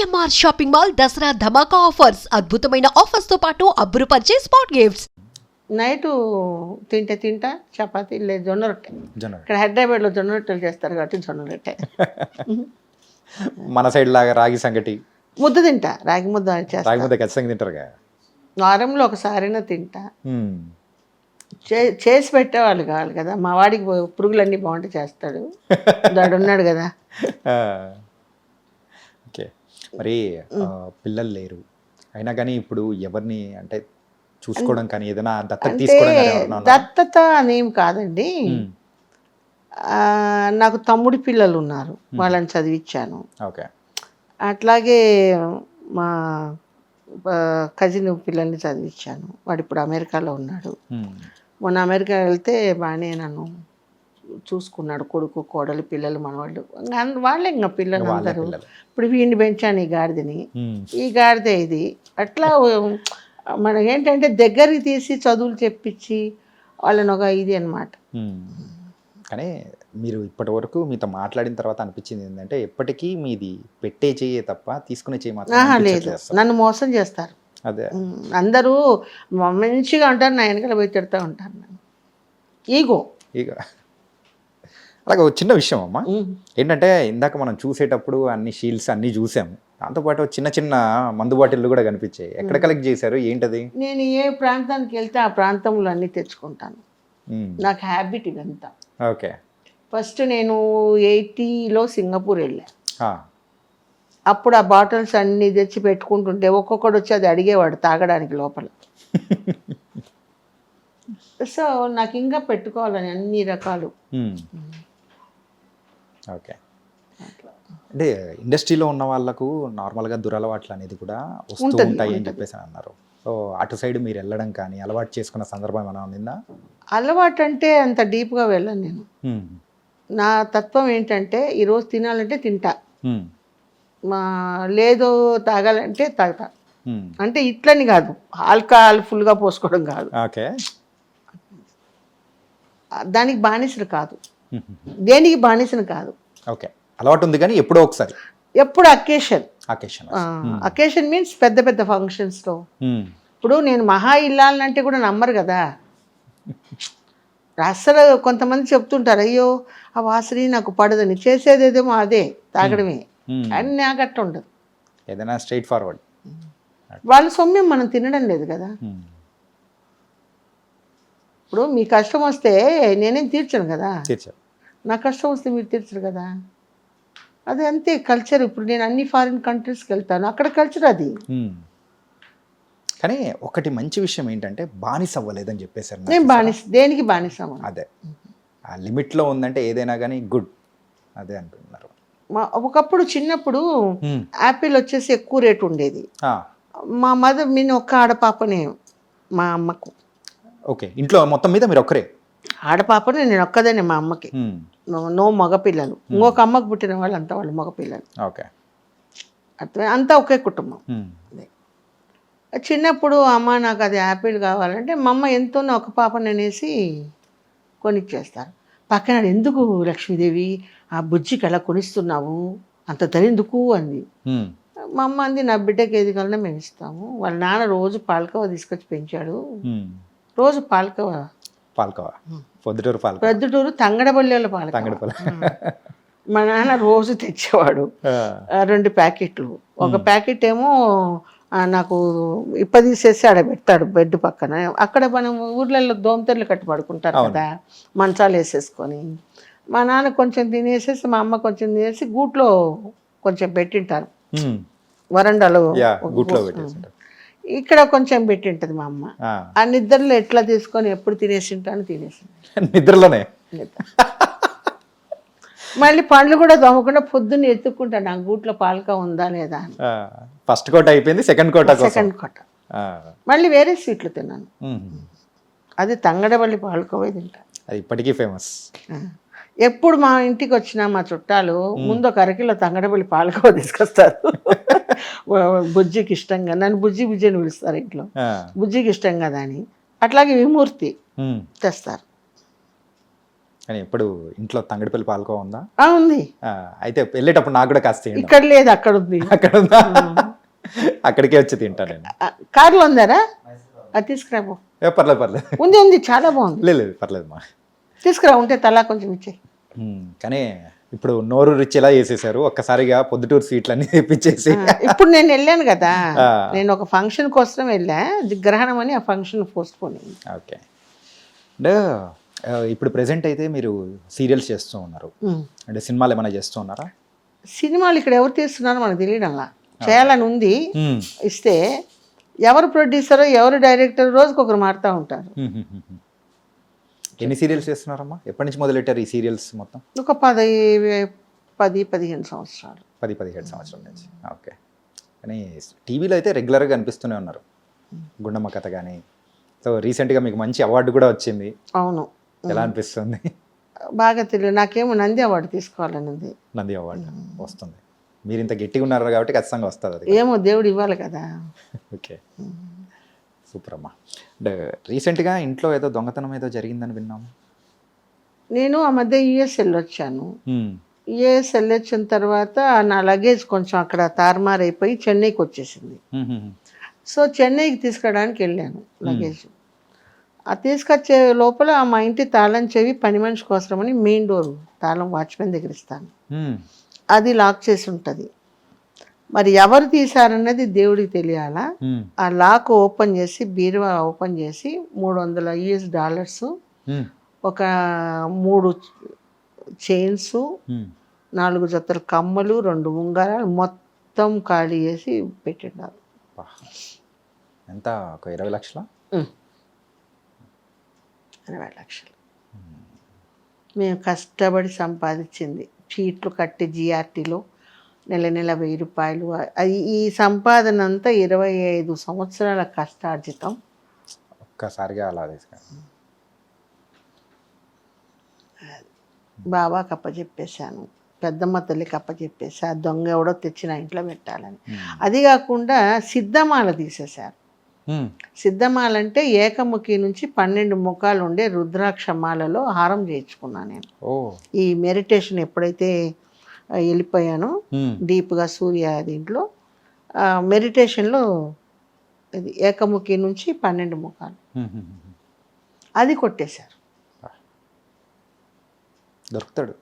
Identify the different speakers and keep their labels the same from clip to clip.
Speaker 1: CMR shopping mall Dasara ధమాకా offers అద్భుతమైన ఆఫర్స్తో పాటు అబ్బురుపరిచే స్పాట్ గిఫ్ట్స్.
Speaker 2: నైట్ తింటే తింటా చపాతీ లేదు జొన్న రొట్టె.
Speaker 3: జొన్న
Speaker 2: ఇక్కడ హైదరాబాద్లో జొన్న రొట్టెలు చేస్తారు కాబట్టి జొన్న రొట్టె.
Speaker 3: మన సైడ్ లాగా రాగి సంగటి.
Speaker 2: ముద్ద తింటా రాగి ముద్ద చేస్తా.
Speaker 3: రాగి ముద్ద ఖచ్చితంగా తింటారుగా.
Speaker 2: వారంలో ఒకసారైనా తింటా.
Speaker 3: మ్మ్.
Speaker 2: చే చేసి పెట్టేవాళ్ళు కావాలి కదా మా వాడికి పో- పురుగులన్నీ బాగుంటే చేస్తాడు. వాడు ఉన్నాడు కదా.
Speaker 3: ఆ. ఓకే. మరి పిల్లలు లేరు. అయినా కానీ ఇప్పుడు ఎవరిని అంటే చూసుకోవడం కానీ ఏదైనా దత్తత తీసుకోవడం?
Speaker 2: దత్తత అనేం కాదండి. నాకు తమ్ముడి పిల్లలు ఉన్నారు. వాళ్ళని చదివించాను
Speaker 3: ఓకే.
Speaker 2: అట్లాగే మా కజిన్ పిల్లల్ని చదివించాను వాడు ఇప్పుడు అమెరికాలో ఉన్నాడు. మొన్న అమెరికా వెళ్తే బాగానే నన్ను చూసుకున్నాడు కొడుకు కోడలు పిల్లలు మనవాళ్ళు. వాళ్ళే ఇంకా పిల్లలు
Speaker 3: వాళ్ళే
Speaker 2: అందరూ. ఇప్పుడు వీడిని పెంచాను ఈ గాడిదని. ఈ గాడిదే ఇది. అట్లా మనకి ఏంటంటే దగ్గరికి తీసి చదువులు చెప్పించి వాళ్ళని ఒక ఇది అనమాట.
Speaker 3: కానీ మీరు ఇప్పటి వరకు మీతో మాట్లాడిన తర్వాత అనిపించింది ఏంటంటే ఎప్పటికీ మీది పెట్టే చెయ్యే తప్ప తీసుకునే చెయ్యి మాత్రం
Speaker 2: లేదు. నన్ను మోసం చేస్తారు.
Speaker 3: అదే.
Speaker 2: అందరూ మంచిగా ఉంటారు నా వెనకాల పోయి తిడతా నేను ఈగో.
Speaker 3: ఇక అలాగే ఒక చిన్న విషయం అమ్మా. ఏంటంటే ఇందాక మనం చూసేటప్పుడు అన్ని షీల్డ్స్ అన్ని చూసాము. దాంతోపాటు చిన్న చిన్న మందు బాటిల్లు కూడా కనిపించాయి. ఎక్కడ కలెక్ట్ చేశారు? ఏంటది?
Speaker 2: నేను ఏ ప్రాంతానికి వెళ్తే ఆ ప్రాంతంలో అన్నీ తెచ్చుకుంటాను. నాకు హ్యాబిట్ ఇదంతా.
Speaker 3: ఓకే.
Speaker 2: ఫస్ట్ నేను ఎయిటీలో సింగపూర్ వెళ్ళా.
Speaker 3: ఆ.
Speaker 2: అప్పుడు ఆ బాటిల్స్ అన్నీ తెచ్చి పెట్టుకుంటుంటే ఒక్కొక్కడు వచ్చి అది అడిగేవాడు తాగడానికి లోపల. సో నాకు ఇంకా పెట్టుకోవాలని అన్ని రకాలు.
Speaker 3: ఓకే అంటే ఇండస్ట్రీలో ఉన్న వాళ్ళకు నార్మల్గా దురలవాట్లు అనేది కూడా వస్తూ ఉంటాయి అని. చెప్పేసి అని అన్నారు సో అటు సైడ్ మీరు వెళ్ళడం కానీ అలవాటు చేసుకున్న సందర్భం ఏమైనా ఉందా
Speaker 2: అలవాటు అంటే అంత డీప్గా వెళ్ళను నేను. నా తత్వం ఏంటంటే ఈరోజు తినాలంటే తింటా. మా లేదు తాగాలంటే తాగుతా. అంటే ఇట్లని కాదు ఆల్కహాల్ ఫుల్గా పోసుకోవడం కాదు
Speaker 3: ఓకే
Speaker 2: దానికి బానిసలు కాదు. దేనికి బానిసను కాదు.
Speaker 3: ఓకే. అలవాటు ఉంది కానీ ఎప్పుడో ఒకసారి.
Speaker 2: ఎప్పుడు అకేషన్.
Speaker 3: అకేషన్.
Speaker 2: అకేషన్ మీన్స్ పెద్ద పెద్ద ఫంక్షన్స్లో. ఇప్పుడు నేను మహా ఇల్లాలంటే కూడా నమ్మరు కదా. అస్సలు కొంతమంది చెప్తుంటారు అయ్యో ఆ వాసని నాకు పడదని చేసేదేదేమో అదే తాగడమే. అని నాకు అట్ట ఉండదు
Speaker 3: ఏదైనా స్ట్రైట్ ఫార్వర్డ్.
Speaker 2: వాళ్ళ సొమ్యం మనం తినడం లేదు కదా. ఇప్పుడు మీ కష్టం వస్తే నేనేం తీర్చను కదా? నా కష్టం వస్తే మీరు తీర్చరు కదా? అది అంతే కల్చర్ ఇప్పుడు నేను అన్ని ఫారిన్ కంట్రీస్కి వెళ్తాను. అక్కడ కల్చర్ అది.
Speaker 3: కానీ ఒకటి మంచి విషయం ఏంటంటే బానిస అవ్వలేదని చెప్పేశారు నాకు.
Speaker 2: నేను బానిస దేనికి బానిసము
Speaker 3: అదే. ఆ లిమిట్లో ఉందంటే ఏదైనా కానీ గుడ్. అదే అంటున్నారు.
Speaker 2: మా ఒకప్పుడు చిన్నప్పుడు. యాపిల్ వచ్చేసి ఎక్కువ రేటు ఉండేది. మా మదర్ నేను ఒక్క ఆడపాపనే మా అమ్మకు.
Speaker 3: ఓకే. ఇంట్లో మొత్తం మీద మీరు ఒక్కరే
Speaker 2: ఆడపాపనే నేను ఒక్కదేనే మా అమ్మకి.
Speaker 3: మ్మ్.
Speaker 2: నో- మగపిల్లలు. ఇంకొక అమ్మకు పుట్టిన వాళ్ళు అంతా వాళ్ళు మగపిల్లలు.
Speaker 3: ఓకే.
Speaker 2: అర్థం? అంతా ఒకే కుటుంబం. చిన్నప్పుడు అమ్మ నాకు అది యాపిల్ కావాలంటే మా అమ్మ ఎంతోనో ఒక పాప నేనేసి కొనిచ్చేస్తారు. పక్కన ఎందుకు లక్ష్మీదేవి? ఆ బుజ్జికి ఎలా కొనిస్తున్నావు? అంత ధరెందుకు అంది. మా అమ్మ అంది నా బిడ్డకి ఏది కావాలన్నా మేము ఇస్తాము. వాళ్ళ నాన్న రోజు పాలకవ తీసుకొచ్చి పెంచాడు. రోజు పాలకవ.
Speaker 3: పాల్కోవా. పొద్దుటూరు పాల్కోవా.
Speaker 2: ప్రొద్దుటూరు తంగడబల్లెల పాలకవ.
Speaker 3: తంగడిపల్లి.
Speaker 2: మా నాన్న రోజు తెచ్చేవాడు. రెండు ప్యాకెట్లు. ఒక ప్యాకెట్ ఏమో నాకు ఇప్ప తీసేసి ఆడ పెడతాడు బెడ్ పక్కన. అక్కడ మనం ఊర్లలో దోమతెరలు కట్టి పడుకుంటారు కదా మంచాలు వేసేసుకొని. మా నాన్న కొంచెం తినేసేసి మా అమ్మ కొంచెం తినేసి గూట్లో కొంచెం పెట్టింటారు. వరండాలో
Speaker 3: గుట్లో పెట్టేసింటారు.
Speaker 2: ఇక్కడ కొంచెం పెట్టింటది మా అమ్మ.
Speaker 3: ఆ.
Speaker 2: నిద్రలో ఎట్లా తీసుకొని ఎప్పుడు తినేసింటాను తినేసి
Speaker 3: నిద్రలోనే?
Speaker 2: మళ్ళీ పండ్లు కూడా దొమ్మకుండా పొద్దున్న ఎత్తుక్కుంటాను నా గూట్లో పాలక ఉందా లేదా
Speaker 3: ఫస్ట్ కోట అయిపోయింది సెకండ్ కోట
Speaker 2: సెకండ్ కొట్ట
Speaker 3: ఆ.
Speaker 2: మళ్ళీ వేరే స్వీట్లు తిన్నాను. అది తంగడబల్లి పాలకోవే తింటా.
Speaker 3: అది ఇప్పటికీ ఫేమస్.
Speaker 2: ఎప్పుడు మా ఇంటికి వచ్చినా మా చుట్టాలు ముందు ఒక అరకిలో తంగడబల్లి పాలకోవ తీసుకొస్తారు. బుజ్జికి ఇష్టంగా నన్ను బుజ్జి బుజ్జి అని పిలుస్తారు ఇంట్లో. బుజ్జికి ఇష్టం కదా అని. అట్లాగే విమూర్తి తెస్తారు.
Speaker 3: కానీ ఎప్పుడు ఇంట్లో తంగడిపల్లి పాలకో ఉందా?
Speaker 2: ఆ, ఉంది.
Speaker 3: ఆ, అయితే వెళ్ళేటప్పుడు నాకు కూడా కాస్త.
Speaker 2: ఇక్కడ లేదు అక్కడ ఉంది.
Speaker 3: అక్కడ ఉందా? అక్కడికే వచ్చి తింటా నేను.
Speaker 2: ఆ, కారులో ఉందారా? అది తీసుకురాబో
Speaker 3: పర్లేదు పర్లేదు.
Speaker 2: ఉంది ఉంది చాలా బాగుంది.
Speaker 3: లేదు లేదు పర్లేదు మా.
Speaker 2: తీసుకురా ఉంటే తలా కొంచెం ఇచ్చే
Speaker 3: కానీ ఇప్పుడు నోరు రిచ్ ఎలా చేసేసారు ఒక్కసారిగా పొద్దుటూరు స్వీట్లన్నీ తెప్పించేసి.
Speaker 2: ఇప్పుడు నేను వెళ్ళాను కదా. నేను ఒక ఫంక్షన్ కోసం వెళ్ళా. గ్రహణం అని ఆ ఫంక్షన్ పోస్ట్
Speaker 3: ఓకే. అంటే ఇప్పుడు ప్రెసెంట్ అయితే మీరు సీరియల్స్ చేస్తూ ఉన్నారు. అంటే సినిమాలు ఏమైనా చేస్తూ ఉన్నారా?
Speaker 2: సినిమాలు ఇక్కడ ఎవరు తీస్తున్నారో మనకు తెలియడంలా. చేయాలని ఉంది. ఇస్తే ఎవరు ప్రొడ్యూసరో ఎవరు డైరెక్టర్ రోజుకి ఒకరు మారుతూ ఉంటారు.
Speaker 3: ఎన్ని సీరియల్స్ చేస్తున్నారమ్మా? ఎప్పటి నుంచి మొదలెట్టారు ఈ సీరియల్స్ మొత్తం?
Speaker 2: ఒక పది పది పదిహేను సంవత్సరాలు.
Speaker 3: పది పదిహేడు సంవత్సరాల నుంచి. ఓకే. కానీ టీవీలో అయితే రెగ్యులర్గా కనిపిస్తూనే ఉన్నారు. గుండమ్మ కథ కానీ సో రీసెంట్గా మీకు మంచి అవార్డు కూడా వచ్చింది.
Speaker 2: అవును.
Speaker 3: ఎలా అనిపిస్తుంది?
Speaker 2: బాగా తెలియదు. నాకేమో నంది అవార్డు తీసుకోవాలని ఉంది
Speaker 3: నంది అవార్డు వస్తుంది. మీరు ఇంత గట్టిగా ఉన్నారు కాబట్టి ఖచ్చితంగా వస్తుంది అది
Speaker 2: ఏమో దేవుడు ఇవ్వాలి కదా.
Speaker 3: ఓకే. సూపర్ అమ్మా అంటే రీసెంట్గా ఇంట్లో ఏదో దొంగతనం ఏదో జరిగిందని విన్నాము.
Speaker 2: నేను ఆ మధ్య యుఎస్ వెళ్ళొచ్చాను.
Speaker 3: ఉమ్,
Speaker 2: యుఎస్ వెళ్ళొచ్చిన తర్వాత నా లగేజ్ కొంచెం అక్కడ తారుమారైపోయి చెన్నైకి వచ్చేసింది. సో చెన్నైకి తీసుకురావడానికి వెళ్ళాను లగేజ్. ఆ తీసుకొచ్చే లోపల మా ఇంటి తాళం చెవి పని మనిషి కోసమని మెయిన్ డోర్ తాళం వాచ్మెన్ దగ్గర ఇస్తాను. అది లాక్ చేసి ఉంటుంది. మరి ఎవరు తీశారన్నది దేవుడికి తెలియాలా? ఆ లాక్ ఓపెన్ చేసి బీరువా ఓపెన్ చేసి మూడు వందల యుఎస్ డాలర్స్ ఒక మూడు చైన్స్. నాలుగు జతల కమ్మలు రెండు ఉంగరాలు మొత్తం ఖాళీ చేసి పెట్టినారు.
Speaker 3: ఎంత? ఒక ఇరవై లక్షల?
Speaker 2: ఇరవై లక్షలు. మేము కష్టపడి సంపాదించింది. చీట్లు కట్టి జిఆర్టీలో నెల నెల వెయ్యి రూపాయలు. అది ఈ సంపాదన అంతా ఇరవై ఐదు సంవత్సరాల కష్టార్జితం.
Speaker 3: ఒక్కసారిగా అలా తీసుకుని
Speaker 2: బాబాకి అప్పచెప్పేశాను పెద్దమ్మ తల్లికి అప్పచెప్పేసి ఆ దొంగ ఎవడో తెచ్చి నా ఇంట్లో పెట్టాలని. అది కాకుండా సిద్ధమాల తీసేశారు. సిద్ధమాల అంటే ఏకముఖి నుంచి పన్నెండు ముఖాలు ఉండే రుద్రాక్ష మాలలో హారం చేయించుకున్నాను నేను. ఈ మెడిటేషన్ ఎప్పుడైతే వెళ్ళిపోయానో. డీప్గా సూర్య దీంట్లో. మెడిటేషన్లో ఇది ఏకముఖి నుంచి పన్నెండు ముఖాలు. అది కొట్టేశారు.
Speaker 3: దొరుకుతాడు.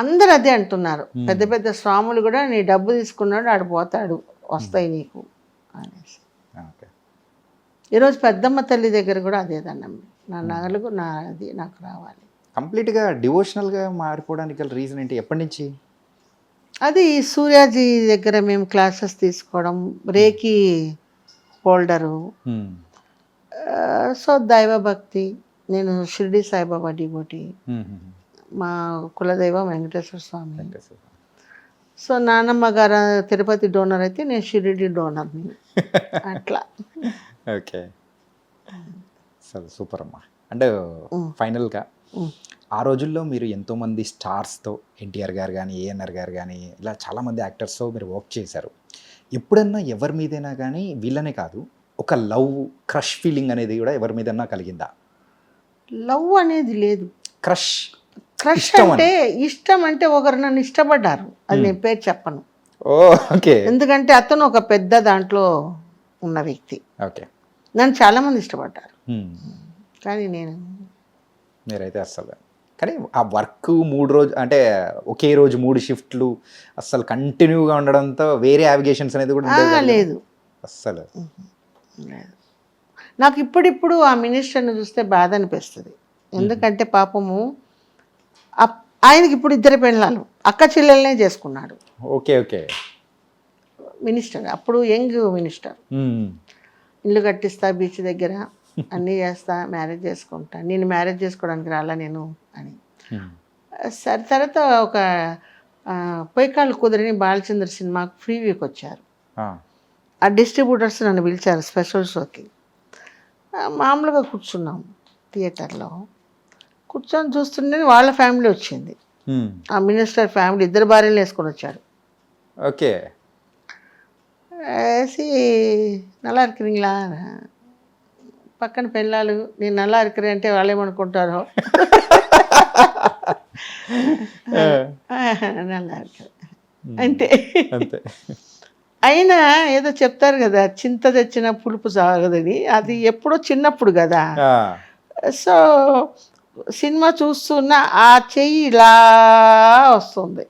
Speaker 2: అందరు అదే అంటున్నారు. పెద్ద పెద్ద స్వాములు కూడా నీ డబ్బు తీసుకున్నాడు ఆడు పోతాడు వస్తాయి నీకు అనేసి. ఈరోజు పెద్దమ్మ తల్లి దగ్గర కూడా అదే దండం. నా నగలకు నా అది నాకు రావాలి.
Speaker 3: కంప్లీట్గా డివోషనల్గా మారిపోవడానికి గల రీజన్ ఏంటి? ఎప్పటి నుంచి?
Speaker 2: అది సూర్యాజీ దగ్గర మేము క్లాసెస్ తీసుకోవడం రేకి హోల్డరు. సో దైవభక్తి నేను షిరిడి సాయిబాబా డిబోటి మా కులదైవం వెంకటేశ్వర స్వామి. సో నానమ్మ గారు తిరుపతి డోనర్ అయితే నేను షిరిడి డోనర్ని అట్లా.
Speaker 3: ఓకే. సరే సూపర్ అమ్మా అంటే ఫైనల్గా ఆ రోజుల్లో మీరు ఎంతోమంది స్టార్స్తో ఎన్టీఆర్ గారు కానీ ఏఎన్ఆర్ గారు కానీ ఇలా చాలామంది యాక్టర్స్తో మీరు వర్క్ చేశారు. ఎప్పుడన్నా ఎవరి మీదైనా కానీ వీళ్ళనే కాదు ఒక లవ్ క్రష్ ఫీలింగ్ అనేది కూడా ఎవరి మీదన్నా కలిగిందా?
Speaker 2: లవ్ అనేది లేదు.
Speaker 3: క్రష్?
Speaker 2: క్రష్. అంటే ఇష్టం అంటే ఒకరు నన్ను ఇష్టపడ్డారు. అది నేను పేరు చెప్పను.
Speaker 3: ఓకే.
Speaker 2: ఎందుకంటే అతను ఒక పెద్ద దాంట్లో ఉన్న వ్యక్తి.
Speaker 3: ఓకే.
Speaker 2: నన్ను చాలామంది ఇష్టపడ్డారు. కానీ నేను
Speaker 3: మీరైతే అస్సలు కానీ ఆ వర్క్ మూడు రోజు అంటే ఒకే రోజు మూడు షిఫ్ట్లు అస్సలు కంటిన్యూగా ఉండడంతో వేరే అవిగేషన్స్ అనేది కూడా.
Speaker 2: లేదు.
Speaker 3: అస్సలు.
Speaker 2: నాకు ఇప్పుడిప్పుడు ఆ మినిస్టర్ని చూస్తే బాధ అనిపిస్తుంది. ఎందుకంటే పాపము ఆయనకి ఇప్పుడు ఇద్దరు పెళ్ళాలు అక్క చెల్లెలనే చేసుకున్నాడు.
Speaker 3: Okay okay.
Speaker 2: మినిస్టర్ అప్పుడు యంగ్ మినిస్టర్. ఇల్లు కట్టిస్తా బీచ్ దగ్గర. అన్నీ చేస్తా మ్యారేజ్ చేసుకుంటా. నేను మ్యారేజ్ చేసుకోవడానికి రాలా నేను అని.
Speaker 3: Hmm.
Speaker 2: సరే తర్వాత ఒక పొయ్యికాళ్ళు కుదిరిని బాలచంద్ర సినిమాకు ఫ్రీ వీక్ వచ్చారు.
Speaker 3: ఆ.
Speaker 2: డిస్ట్రిబ్యూటర్స్ నన్ను పిలిచారు స్పెషల్ షోకి మామూలుగా కూర్చున్నాం థియేటర్లో. కూర్చొని చూస్తుంటే వాళ్ళ ఫ్యామిలీ వచ్చింది.
Speaker 3: Hmm.
Speaker 2: ఆ మినిస్టర్ ఫ్యామిలీ ఇద్దరు భార్యలు వేసుకొని వచ్చారు.
Speaker 3: ఓకే.
Speaker 2: వేసి నల్లా పక్కన పెళ్ళాలు నేను నల్లా ఇరుకురే అంటే వాళ్ళేమనుకుంటారో. నల్లా అంతే. అయినా ఏదో చెప్తారు కదా చింత తెచ్చిన పులుపు సాగదని. అది ఎప్పుడో చిన్నప్పుడు కదా. సో సినిమా చూస్తున్న ఆ చెయ్యి ఇలా వస్తుంది.